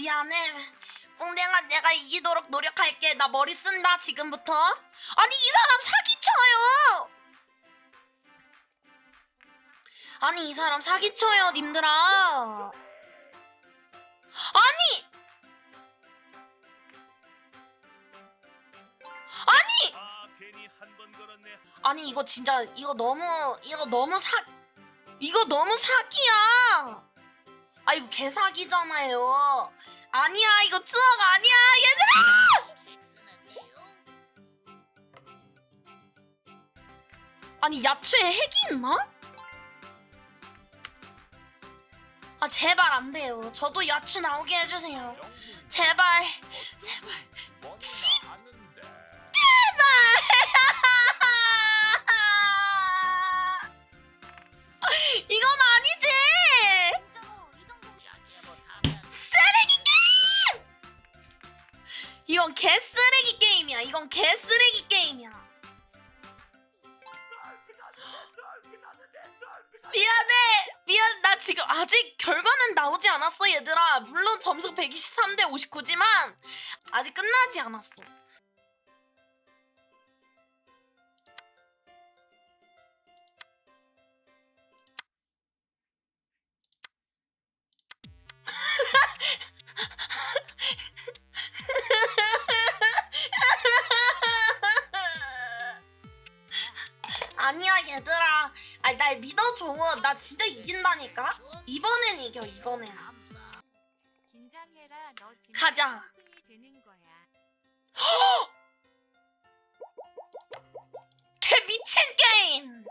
미안해. 뿡댕아 내가 이기도록 노력할게. 나 머리 쓴다 지금부터. 아니 이 사람 사기쳐요. 아니 이 사람 사기쳐요 님들아. 아니 아니 아. 아니 이거 진짜 이거 너무 이거 너무 사 이거 너무 사기야. 아 이거 개사기잖아요. 아니야 이거 추억 아니야 얘들아. 아니 야채에 핵이 있나? 아 제발 안 돼요. 저도 야채 나오게 해주세요. 제발 제발 이건 개 쓰레기 게임이야. 이건 개 쓰레기 게임이야. 미안해. 미안. 나 지금 아직 결과는 나오지 않았어, 얘들아. 물론 점수 123대 59지만 아직 끝나지 않았어. 아니야 얘들아 아니 날 믿어줘 나 진짜 이긴다니까 이번엔 이겨 이번엔 긴장해라. 너 지금 가자. 우승이 되는 거야. 개 미친 게임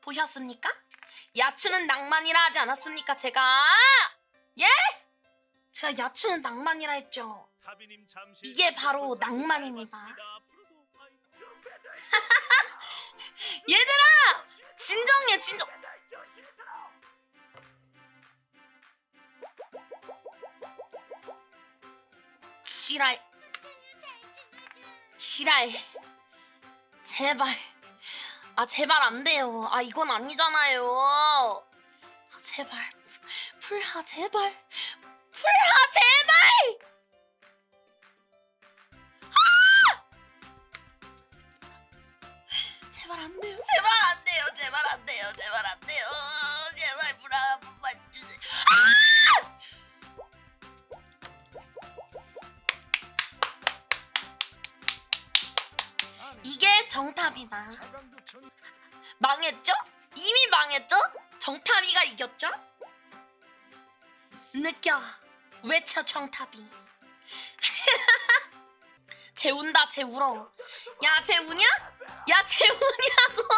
보셨습니까? 야추는 낭만이라 하지 않았습니까 제가 예? 제가 야추는 낭만이라 했죠. 잠시 이게 바로 낭만입니다. 앞으로도 파이팅. 얘들아! 진정해 진정! 지랄. 지랄. 제발. 아 제발 안 돼요. 아 이건 아니잖아요. 아 제발. 풀하 제발 풀하 제발 제발 안 돼요. 제발 안 돼요. 제발 안 돼요. 제발 안 돼요. 제발 불한 번만 주세요. 이게 정답이다. 망했죠? 이미 망했죠? 정탑이가 이겼죠? 느껴. 외쳐 정탑이. 쟤 운다. 쟤 울어. 야, 쟤 우냐? 야, 쟤 우냐고!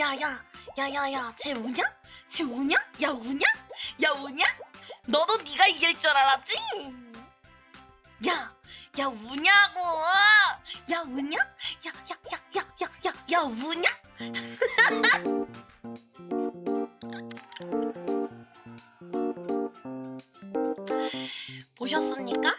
야, 야, 야, 야, 야, 쟤 우냐? 쟤 우냐? 야, 우냐? 야, 우냐? 너도 네가 이길 줄 알았지? 야, 야, 우냐고! 야, 우냐? 야, 야, 야, 야, 야, 야, 야, 우냐? 보셨습니까?